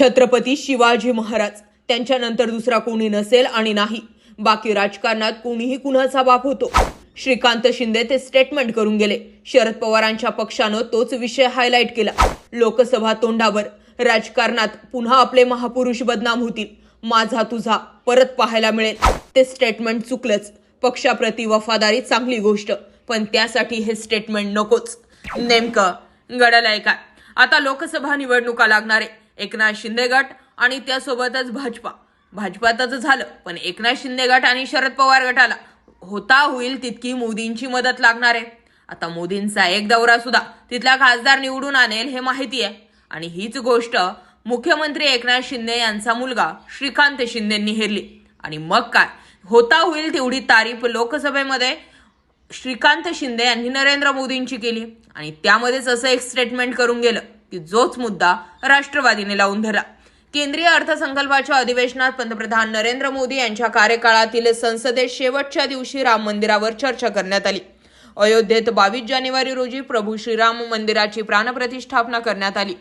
छत्रपती शिवाजी महाराज. त्यांच्यानंतर दुसरा कोणी नसेल आणि नाही. बाकी राजकारणात कोणीही कुणाचा बाप होतो. श्रीकांत शिंदे ते स्टेटमेंट करून गेले. शरद पवारांच्या पक्षानं तोच विषय हायलाईट केला. लोकसभा तोंडावर. राजकारणात पुन्हा आपले महापुरुष बदनाम होतील. माझा तुझा परत पाहायला मिळेल. ते स्टेटमेंट चुकलंच. पक्षाप्रती वफादारी चांगली गोष्ट. पण त्यासाठी हे स्टेटमेंट नकोच. नेमकं घडलंय काय? आता लोकसभा निवडणुका लागणार आहे. एकनाथ शिंदे गट आणि त्यासोबतच भाजपा. भाजपातच झालं पण एकनाथ शिंदे गट आणि शरद पवार गटाला होता होईल तितकी मोदींची मदत लागणार आहे. आता मोदींचा एक दौरा सुद्धा तिथला खासदार निवडून आणेल हे माहिती आहे. आणि हीच गोष्ट मुख्यमंत्री एकनाथ शिंदे यांचा मुलगा श्रीकांत शिंदेंनी हेरली. आणि मग काय? होता होईल तेवढी तारीफ लोकसभेमध्ये श्रीकांत शिंदे यांनी नरेंद्र मोदींची केली. आणि त्यामध्येच असं एक स्टेटमेंट करून गेलं. की जोच मुद्दा राष्ट्रवादीने लावून धरला. केंद्रीय अर्थसंकल्पाच्या अधिवेशनात पंतप्रधान नरेंद्र मोदी यांच्या कार्यकाळातील संसदेत शेवटच्या दिवशी राम मंदिरावर चर्चा करण्यात आली. अयोध्येत बावीस जानेवारी रोजी प्रभू श्रीराम मंदिराची प्राणप्रतिष्ठापना करण्यात आली.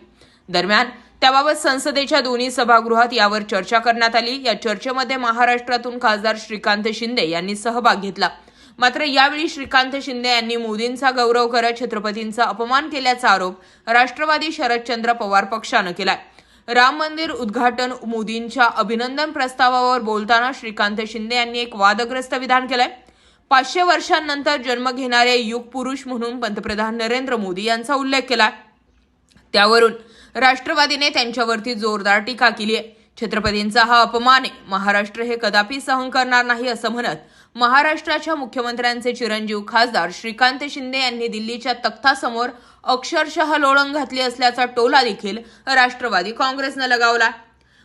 दरम्यान त्याबाबत संसदेच्या दोन्ही सभागृहात यावर चर्चा करण्यात आली. या चर्चेमध्ये महाराष्ट्रातून खासदार श्रीकांत शिंदे यांनी सहभाग घेतला. मात्र यावेळी श्रीकांत शिंदे यांनी मोदींचा गौरव करत छत्रपतींचा अपमान केल्याचा आरोप राष्ट्रवादी शरदचंद्र पवार पक्षानं केलाय. राम मंदिर उद्घाटन मोदींच्या अभिनंदन प्रस्तावावर बोलताना श्रीकांत शिंदे यांनी एक वादग्रस्त विधान केलंय. पाचशे वर्षांनंतर जन्म घेणारे युग पुरुष म्हणून पंतप्रधान नरेंद्र मोदी यांचा उल्लेख केलाय. त्यावरून राष्ट्रवादीने त्यांच्यावरती जोरदार टीका केली आहे छत्रपतींचा हा अपमान आहे. महाराष्ट्र हे कदापि सहन करणार नाही असं म्हणत महाराष्ट्राच्या मुख्यमंत्र्यांचे चिरंजीव खासदार श्रीकांत शिंदे यांनी दिल्लीच्या तख्तासमोर अक्षरशः लोळंग घातली असल्याचा टोला देखील राष्ट्रवादी काँग्रेसनं लगावला.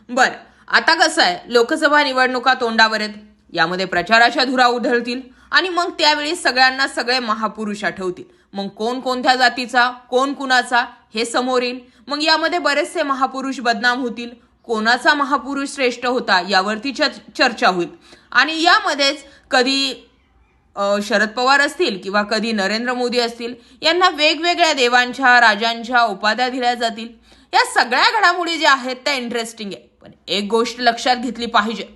बर आता कसं आहे? लोकसभा निवडणुका तोंडावर आहेत. यामध्ये प्रचाराच्या धुरा उधळतील आणि मग त्यावेळी सगळ्यांना सगळे महापुरुष आठवतील. मग कोण कोणत्या जातीचा कोण कुणाचा हे समोर येईल. मग यामध्ये बरेचसे महापुरुष बदनाम होतील. कोणाचा महापुरुष श्रेष्ठ होता यावरती चर्चा होईल. आणि यामध्येच कधी शरद पवार असतील किंवा कधी नरेंद्र मोदी असतील यांना वेगवेगळ्या देवांच्या राजांच्या उपाध्या दिल्या जातील. या सगळ्या घडामोडी ज्या आहेत त्या इंटरेस्टिंग आहे. पण एक गोष्ट लक्षात घेतली पाहिजे.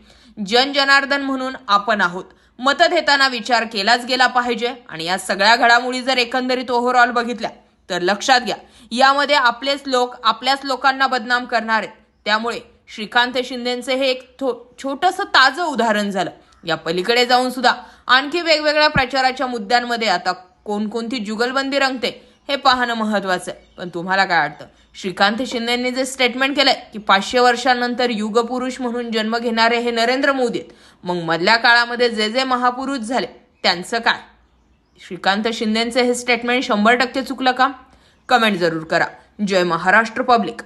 जन जनार्दन म्हणून आपण आहोत. मतं देताना विचार केलाच गेला पाहिजे. आणि या सगळ्या घडामोडी जर एकंदरीत ओव्हरऑल बघितल्या तर लक्षात घ्या. यामध्ये आपलेच लोक आपल्याच लोकांना बदनाम करणार आहेत. त्यामुळे श्रीकांत शिंदेचे हे एक थो छोटंसं ताजं उदाहरण झालं. या पलीकडे जाऊन सुद्धा आणखी वेगवेगळ्या प्रचाराच्या मुद्द्यांमध्ये आता कोणकोणती जुगलबंदी रंगते हे पाहणं महत्वाचं आहे. पण तुम्हाला काय वाटतं? श्रीकांत शिंदेंनी जे स्टेटमेंट केलंय की पाचशे वर्षांनंतर युगपुरुष म्हणून जन्म घेणारे हे नरेंद्र मोदी आहेत मग मधल्या काळामध्ये जे जे महापुरुष झाले त्यांचं काय? श्रीकांत शिंदेंचे हे स्टेटमेंट शंभर टक्के चुकलं का? कमेंट जरूर करा. जय महाराष्ट्र पब्लिक